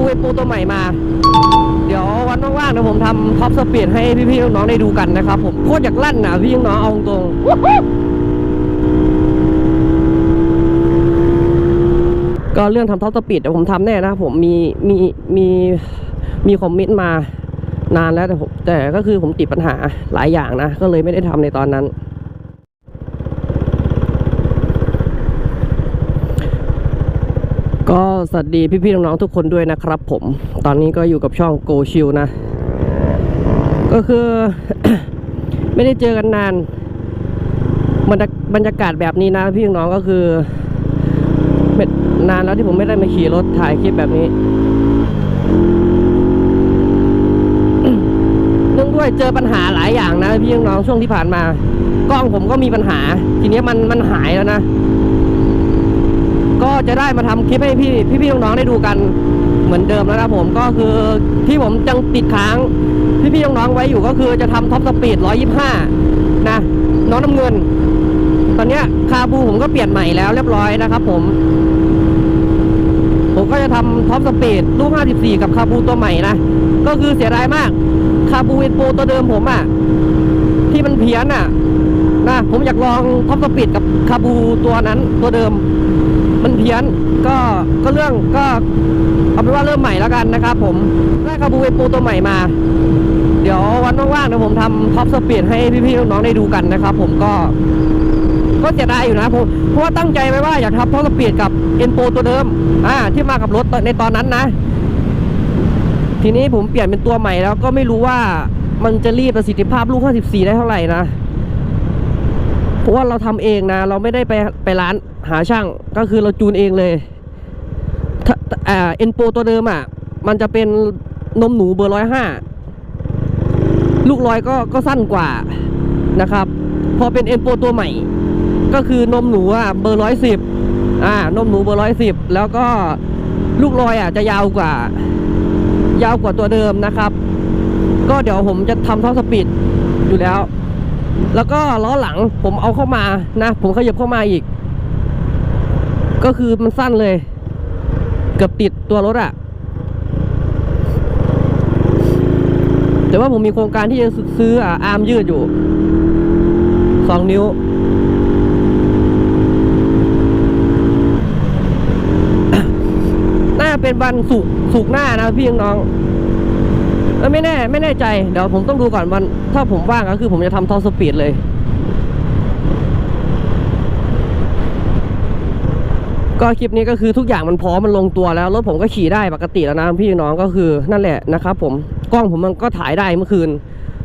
บูเอโปตัวใหม่มา เดี๋ยววันว่างๆเดี๋ยวผมทำท็อปสปีดให้พี่ๆน้องๆได้ดูกันนะครับผมโคตรอยากลั่นนะพี่น้องเอาตรงก็เรื่องทำท็อปสปีดเดี๋ยวผมทำแน่นะผมมีมีมีมีคอมเมนต์มานานแล้วแต่ผมแต่ก็คือผมติดปัญหาหลายอย่างนะ ก็เลยไม่ได้ทำในตอนนั้น ก็สวัสดีพี่ๆน้องๆทุกคนด้วยนะครับผม ตอนนี้ก็อยู่กับช่อง Go Chill นะ ก็คือไม่ได้เจอกันนานบรรยาบรรยากาศแบบนี้นะพี่น้องก็คือนานแล้วที่ผมไม่ได้มาขี่รถถ่ายคลิปแบบนี้เนื่องด้วยเจอปัญหาหลายอย่างนะพี่น้องช่วงที่ผ่านมากล้องผมก็มีปัญหา ทีนี้มันมันหายแล้วนะ จะได้มาทำคลิปให้พี่พี่ๆน้องๆได้ดูกันเหมือนเดิมแล้วนะผมก็คือที่ผมยังติดค้างพี่พี่ๆน้องๆไว้อยู่ก็คือจะทำท็อปสปีด 125 นะ น้องน้ำเงิน ตอนนี้คาบูผมก็เปลี่ยนใหม่แล้วเรียบร้อยนะครับผม ผมก็จะทำท็อปสปีดลูก 54 กับคาบูตัวใหม่นะ ก็คือเสียดายมาก คาบูเอ็นโปตัวเดิมผมอะที่มันเพี้ยนอะนะผมอยากลองท็อปสปีดกับคาบูตัวนั้นตัวเดิม เพี้ยนก็ก็เรื่องก็เอาเป็นว่าเริ่มใหม่แล้วกันนะครับ ผมได้คาบูเอโปตัวใหม่มา เดี๋ยววันว่างๆเดี๋ยวผมทำท็อปสปีดให้พี่ๆน้องๆได้ดูกันนะครับ ผมก็ก็เสียดายอยู่นะผมเพราะว่าตั้งใจไว้ว่าอยากทำท็อปสปีดกับเอ็นโปตัวเดิมอ่าที่มากับรถในตอนนั้นนะทีนี้ผมเปลี่ยนเป็นตัวใหม่แล้วก็ไม่รู้ว่ามันจะรีดประสิทธิภาพลูก 54 ได้เท่าไหร่นะ เพราะว่าเราทำเองนะ เราไม่ได้ไปไปร้านหาช่าง ก็คือเราจูนเองเลยถ้าอ่าเอ็นโปตัวเดิมอะ มันจะเป็นนมหนูเบอร์ร้อยห้าลูกลอยก็ก็สั้นกว่านะครับ พอเป็นเอ็นโปตัวใหม่ ก็คือนมหนูอะเบอร์ร้อยสิบอ่านมหนูเบอร์ร้อยสิบแล้วก็ลูกลอยอะจะยาวกว่า ยาวกว่าตัวเดิมนะครับ ก็เดี๋ยวผมจะทำท่อสปีดอยู่แล้ว แล้วก็ล้อหลังผมเอาเข้ามานะ ผมขยับเข้ามาอีก ก็คือมันสั้นเลย เกือบติดตัวรถอะแต่ว่าผมมีโครงการที่จะซื้ออาร์มยืดอยู่สองนิ้ว น่าเป็นวันสุกสุกหน้านะพี่น้อง เออไม่แน่ไม่แน่ใจ เดี๋ยวผมต้องดูก่อนวันถ้าผมว่างก็คือผมจะทำทอสปีดเลย ก็คลิปนี้ก็คือทุกอย่างมันพร้อมมันลงตัวแล้วรถผมก็ขี่ได้ปกติแล้วนะพี่น้องก็คือนั่นแหละนะครับผมกล้องผมมันก็ถ่ายได้เมื่อคืน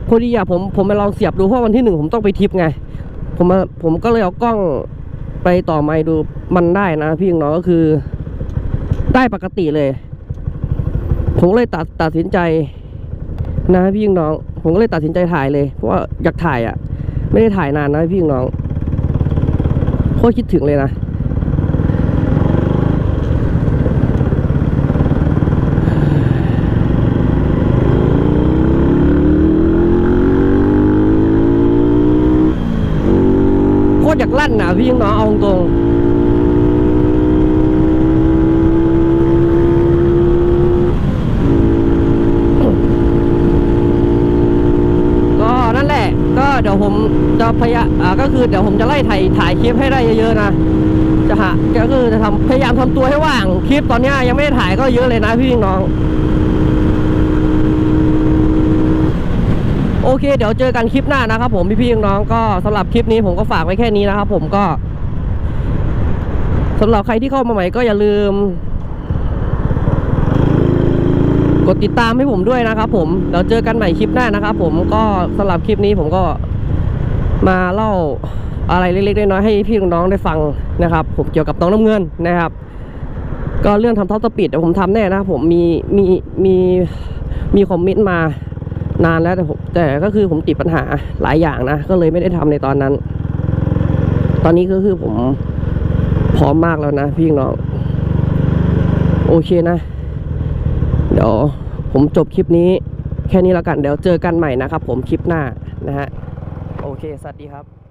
พอดีอะผมผมไปลองเสียบดูเพราะวันที่หนึ่งผมต้องไปทริปไง ผมมาผมก็เลยเอากล้องไปต่อไมค์ดูมันได้นะ พี่น้องก็คือได้ปกติเลย ผมเลยตัดตัดสินใจ นะพี่ยิงน้อง ผมก็เลยตัดสินใจถ่ายเลย เพราะว่าอยากถ่ายอะ่ะ ไม่ได้ถ่ายนานนะพี่ยิงน้องโคตรคิดถึงเลยนะโคตรอยากลั่นนะพี่ยิงน้องเอาตรงก็นั่นแหละ ก็ เดี๋ยวผมจะพยายามก็คือเดี๋ยวผมจะไล่ถ่ายถ่ายคลิปให้ได้เยอะๆนะจะหาก็คือจะทำพยายามทำตัวให้ว่างคลิปตอนนี้ยังไม่ได้ถ่ายก็เยอะเลยนะพี่น้อง โอเค เดี๋ยวเจอกันคลิปหน้านะครับ ผมพี่ๆน้องก็สำหรับคลิปนี้ผมก็ฝากไว้แค่นี้นะครับ ผมก็สำหรับใครที่เข้ามาใหม่ก็อย่าลืม กดติดตามให้ผมด้วยนะครับ ผมเดี๋ยวเจอกันใหม่คลิปหน้านะครับ ผมก็สำหรับคลิปนี้ผมก็ มาเล่าอะไรเล็กๆน้อยๆให้พี่น้องได้ฟังนะครับ ผมเกี่ยวกับน้องน้ำเงินนะครับ ก็เรื่องทำท็อปสปีดเดี๋ยวผมทำแน่นะผมมีมีมีมีคอมมนต์มานานแล้วแต่ผมแต่ก็คือผมติดปัญหาหลายอย่างนะก็เลยไม่ได้ทำในตอนนั้น ตอนนี้ก็คือผมพร้อมมากแล้วนะพี่น้อง โอเคนะ เดี๋ยวผมจบคลิปนี้แค่นี้แล้วกัน เดี๋ยวเจอกันใหม่นะครับผมคลิปหน้านะฮะ เค สวัสดีครับ